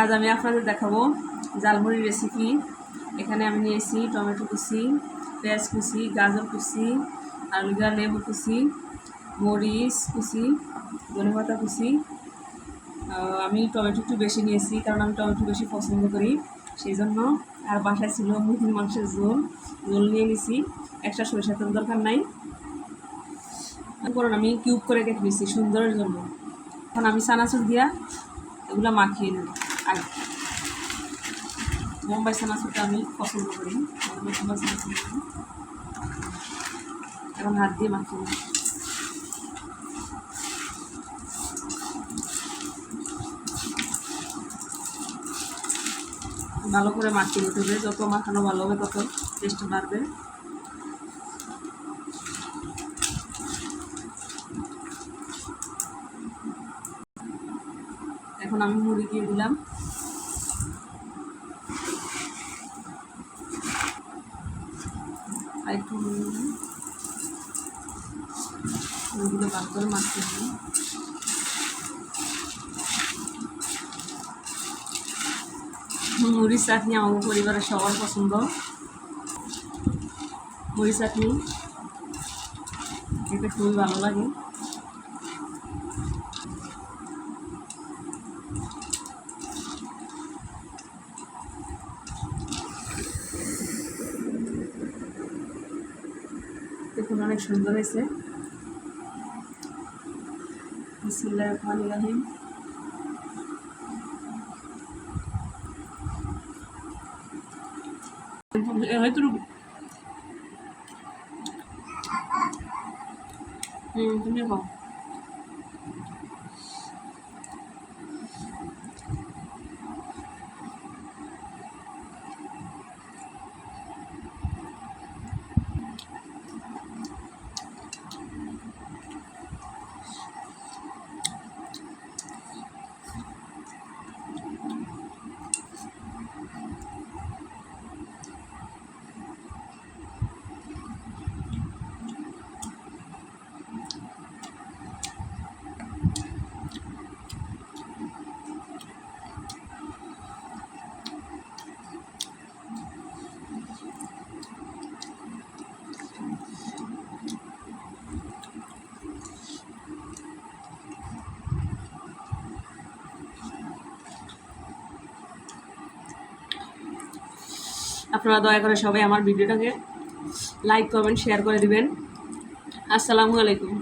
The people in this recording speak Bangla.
আজ আমি আপনাদের দেখাবো জালমুড়ির রেসিপি এখানে আমি নিয়েছি টমেটো কুচি, পেঁয়াজ কুচি, গাজর কুচি আলুগা লেবু কুচি, মরিচ কুচি ধনেপাতা কুচি। আমি টমেটো একটু বেশি নিয়েছি কারণ আমি টমেটো বেশি পছন্দ করি, সেই জন্য। আর বাসায় ছিল মুরগির মাংসের ঝোল ঝোল নিয়ে নিছি। একটা সরিষা তেল দরকার নাই। কারণ আমি কিউব করে কেটে নিয়েছি সুন্দরের জন্য। এখন আমি চানাচুর দিয়া এগুলো মাখিয়ে নেব। আগে বোম্বাই চানাচুরটা আমি পছন্দ করি। এখন হাত দিয়ে মাখিয়ে ভালো করে মাখিয়ে নিতে হবে। যত মাখানো ভালো হবে, তত টেস্ট বাড়বে। এখন আমি মুড়ি দিয়ে দিলাম। একটু মুড়িগুলো বার করে মাখিয়ে দিলাম মুড়ি চাটনি আমার পরিবারের সবার পছন্দ। মুড়ি চাটনি খেতে খুবই ভালো লাগে। দেখুন অনেক সুন্দর হয়েছে বিসমিল্লাহ রহমান রাহিম হয়তো হুম তুমি খাও আপনারা দয়া করে সবাই আমার ভিডিওটাকে লাইক কমেন্ট শেয়ার করে দিবেন। আসসালামু আলাইকুম।